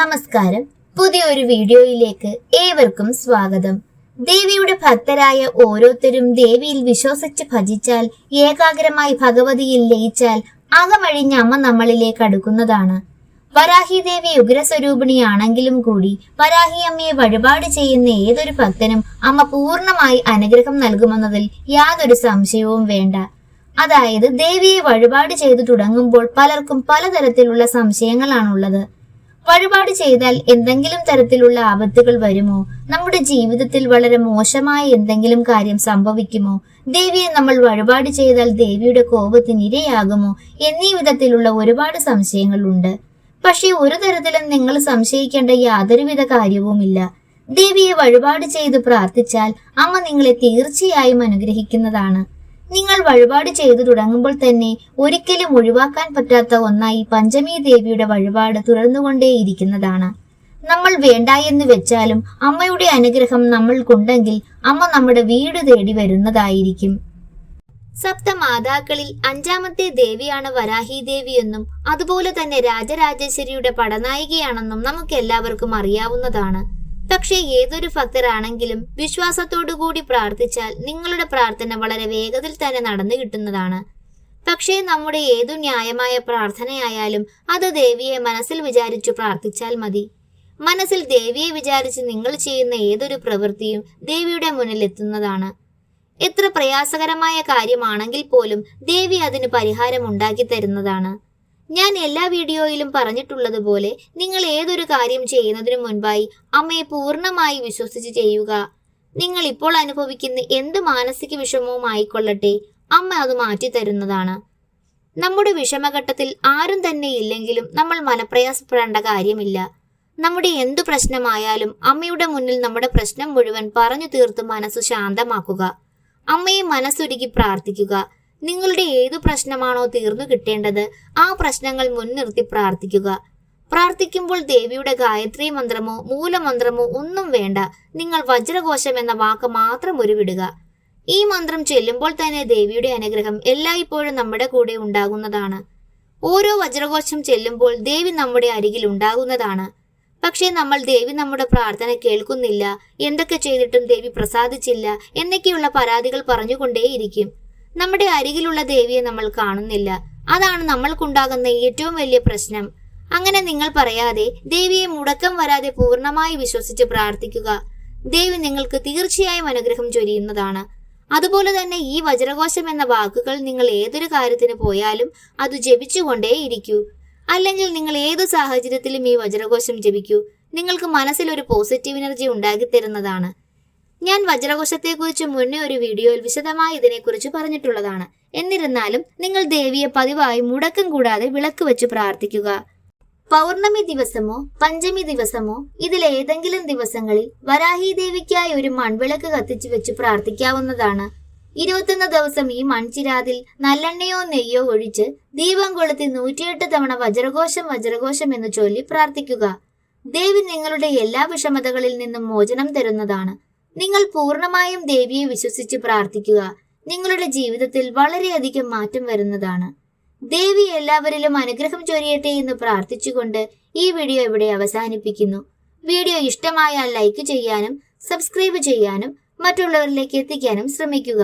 നമസ്കാരം. പുതിയൊരു വീഡിയോയിലേക്ക് ഏവർക്കും സ്വാഗതം. ദേവിയുടെ ഭക്തരായ ഓരോരുത്തരും ദേവിയിൽ വിശ്വസിച്ച് ഭജിച്ചാൽ ഏകാഗ്രമായി ഭഗവതിയിൽ ലയിച്ചാൽ അകമഴിഞ്ഞ അമ്മ നമ്മളിലേക്ക് അടുക്കുന്നതാണ്. വരാഹി ദേവി ഉഗ്രസ്വരൂപിണിയാണെങ്കിലും കൂടി വരാഹി അമ്മയെ വഴിപാട് ചെയ്യുന്ന ഏതൊരു ഭക്തനും അമ്മ പൂർണമായി അനുഗ്രഹം നൽകുമെന്നതിൽ യാതൊരു സംശയവും വേണ്ട. അതായത് ദേവിയെ വഴിപാട് ചെയ്തു തുടങ്ങുമ്പോൾ പലർക്കും പലതരത്തിലുള്ള സംശയങ്ങളാണുള്ളത്. വഴിപാട് ചെയ്താൽ എന്തെങ്കിലും തരത്തിലുള്ള ആപത്തുകൾ വരുമോ? നമ്മുടെ ജീവിതത്തിൽ വളരെ മോശമായ എന്തെങ്കിലും കാര്യം സംഭവിക്കുമോ? ദേവിയെ നമ്മൾ വഴിപാട് ചെയ്താൽ ദേവിയുടെ കോപത്തിന് ഇരയാകുമോ? എന്നീ വിധത്തിലുള്ള ഒരുപാട് സംശയങ്ങളുണ്ട് പക്ഷേ ഒരു തരത്തിലും നിങ്ങൾ സംശയിക്കേണ്ട യാതൊരുവിധ കാര്യവുമില്ല. ദേവിയെ വഴിപാട് ചെയ്ത് പ്രാർത്ഥിച്ചാൽ അമ്മ നിങ്ങളെ തീർച്ചയായും അനുഗ്രഹിക്കുന്നതാണ്. നിങ്ങൾ വഴിപാട് ചെയ്തു തുടങ്ങുമ്പോൾ തന്നെ ഒരിക്കലും ഒഴിവാക്കാൻ പറ്റാത്ത ഒന്നായി പഞ്ചമി ദേവിയുടെ വഴിപാട് തുടർന്നുകൊണ്ടേയിരിക്കുന്നതാണ് നമ്മൾ വേണ്ട എന്ന് വെച്ചാലും അമ്മയുടെ അനുഗ്രഹം നമ്മൾക്കുണ്ടെങ്കിൽ അമ്മ നമ്മുടെ വീട് തേടി വരുന്നതായിരിക്കും. സപ്തമാതാക്കളിൽ അഞ്ചാമത്തെ ദേവിയാണ് വരാഹി ദേവി എന്നും അതുപോലെ തന്നെ രാജരാജേശ്വരിയുടെ പടനായികയാണെന്നും നമുക്കെല്ലാവർക്കും അറിയാവുന്നതാണ്. പക്ഷേ ഏതൊരു ഭക്തരാണെങ്കിലും വിശ്വാസത്തോടുകൂടി പ്രാർത്ഥിച്ചാൽ നിങ്ങളുടെ പ്രാർത്ഥന വളരെ വേഗത്തിൽ തന്നെ നടന്നു കിട്ടുന്നതാണ്. പക്ഷേ നമ്മുടെ ഏതു ന്യായമായ പ്രാർത്ഥനയായാലും അത് ദേവിയെ മനസ്സിൽ വിചാരിച്ചു പ്രാർത്ഥിച്ചാൽ മതി. മനസ്സിൽ ദേവിയെ വിചാരിച്ച് നിങ്ങൾ ചെയ്യുന്ന ഏതൊരു പ്രവൃത്തിയും ദേവിയുടെ മുന്നിൽ എത്തുന്നതാണ്. എത്ര പ്രയാസകരമായ കാര്യമാണെങ്കിൽ പോലും ദേവി അതിന് പരിഹാരം ഉണ്ടാക്കി തരുന്നതാണ്. ഞാൻ എല്ലാ വീഡിയോയിലും പറഞ്ഞിട്ടുള്ളതുപോലെ നിങ്ങൾ ഏതൊരു കാര്യം ചെയ്യുന്നതിനു മുൻപായി അമ്മയെ പൂർണമായി വിശ്വസിച്ച് ചെയ്യുക. നിങ്ങൾ ഇപ്പോൾ അനുഭവിക്കുന്ന എന്ത് മാനസിക വിഷമവും ആയിക്കൊള്ളട്ടെ അമ്മ അത് മാറ്റി തരുന്നതാണ്. നമ്മുടെ വിഷമഘട്ടത്തിൽ ആരും തന്നെ ഇല്ലെങ്കിലും നമ്മൾ മനപ്രയാസപ്പെടേണ്ട കാര്യമില്ല. നമ്മുടെ എന്തു പ്രശ്നമായാലും അമ്മയുടെ മുന്നിൽ നമ്മുടെ പ്രശ്നം മുഴുവൻ പറഞ്ഞു തീർത്ത് മനസ്സ് ശാന്തമാക്കുക. അമ്മയെ മനസ്സൊരുക്കി പ്രാർത്ഥിക്കുക. നിങ്ങളുടെ ഏതു പ്രശ്നമാണോ തീർന്നു കിട്ടേണ്ടത് ആ പ്രശ്നങ്ങൾ മുൻനിർത്തി പ്രാർത്ഥിക്കുക. പ്രാർത്ഥിക്കുമ്പോൾ ദേവിയുടെ ഗായത്രി മന്ത്രമോ മൂലമന്ത്രമോ ഒന്നും വേണ്ട. നിങ്ങൾ വജ്രകോശം എന്ന വാക്ക് മാത്രം ഉരുവിടുക. ഈ മന്ത്രം ചെല്ലുമ്പോൾ തന്നെ ദേവിയുടെ അനുഗ്രഹം എല്ലായ്പ്പോഴും നമ്മുടെ കൂടെ ഉണ്ടാകുന്നതാണ്. ഓരോ വജ്രകോശം ചെല്ലുമ്പോൾ ദേവി നമ്മുടെ അരികിൽ ഉണ്ടാകുന്നതാണ്. പക്ഷേ നമ്മൾ ദേവി നമ്മുടെ പ്രാർത്ഥന കേൾക്കുന്നില്ല. എന്തൊക്കെ ചെയ്തിട്ടും ദേവി പ്രസാദിച്ചില്ല. എന്നൊക്കെയുള്ള പരാതികൾ പറഞ്ഞുകൊണ്ടേയിരിക്കും. നമ്മുടെ അരികിലുള്ള ദേവിയെ നമ്മൾ കാണുന്നില്ല. അതാണ് നമ്മൾക്കുണ്ടാകുന്ന ഏറ്റവും വലിയ പ്രശ്നം. അങ്ങനെ നിങ്ങൾ പറയാതെ ദേവിയെ മുടക്കം വരാതെ പൂർണമായി വിശ്വസിച്ച് പ്രാർത്ഥിക്കുക. ദേവി നിങ്ങൾക്ക് തീർച്ചയായും അനുഗ്രഹം ചൊരിയുന്നതാണ്. അതുപോലെ തന്നെ ഈ വജ്രകോശം എന്ന വാക്കുകൾ നിങ്ങൾ ഏതൊരു കാര്യത്തിന് പോയാലും അത് ജപിച്ചുകൊണ്ടേയിരിക്കൂ അല്ലെങ്കിൽ നിങ്ങൾ ഏത് സാഹചര്യത്തിലും ഈ വജ്രകോശം ജപിക്കൂ. നിങ്ങൾക്ക് മനസ്സിൽ ഒരു പോസിറ്റീവ് എനർജി ഉണ്ടാക്കി തരുന്നതാണ്. ഞാൻ വജ്രകോശത്തെക്കുറിച്ച് മുന്നേ ഒരു വീഡിയോയിൽ വിശദമായി ഇതിനെക്കുറിച്ച് പറഞ്ഞിട്ടുള്ളതാണ്. എന്നിരുന്നാലും നിങ്ങൾ ദേവിയെ പതിവായി മുടക്കം കൂടാതെ വിളക്ക് വെച്ച് പ്രാർത്ഥിക്കുക. പൗർണമി ദിവസമോ പഞ്ചമി ദിവസമോ ഇതിലെ ഏതെങ്കിലും ദിവസങ്ങളിൽ വരാഹി ദേവിക്കായി ഒരു മൺവിളക്ക് കത്തിച്ചു വെച്ച് പ്രാർത്ഥിക്കാവുന്നതാണ്. ഇരുപത്തൊന്ന് ദിവസം ഈ മൺചിരാതിൽ നല്ലെണ്ണയോ നെയ്യോ ഒഴിച്ച് ദീപം കൊളുത്തി നൂറ്റിയെട്ട് തവണ വജ്രഘോഷം വജ്രഘോഷം എന്ന് ചൊല്ലി പ്രാർത്ഥിക്കുക. ദേവി നിങ്ങളുടെ എല്ലാ വിഷമതകളിൽ നിന്നും മോചനം തരുന്നതാണ്. നിങ്ങൾ പൂർണമായും ദേവിയെ വിശ്വസിച്ച് പ്രാർത്ഥിക്കുക. നിങ്ങളുടെ ജീവിതത്തിൽ വളരെയധികം മാറ്റം വരുന്നതാണ്. ദേവി എല്ലാവരിലും അനുഗ്രഹം ചൊരിയട്ടെ എന്ന് പ്രാർത്ഥിച്ചുകൊണ്ട് ഈ വീഡിയോ ഇവിടെ അവസാനിപ്പിക്കുന്നു. വീഡിയോ ഇഷ്ടമായാൽ ലൈക്ക് ചെയ്യാനും സബ്സ്ക്രൈബ് ചെയ്യാനും മറ്റുള്ളവരിലേക്ക് എത്തിക്കാനും ശ്രമിക്കുക.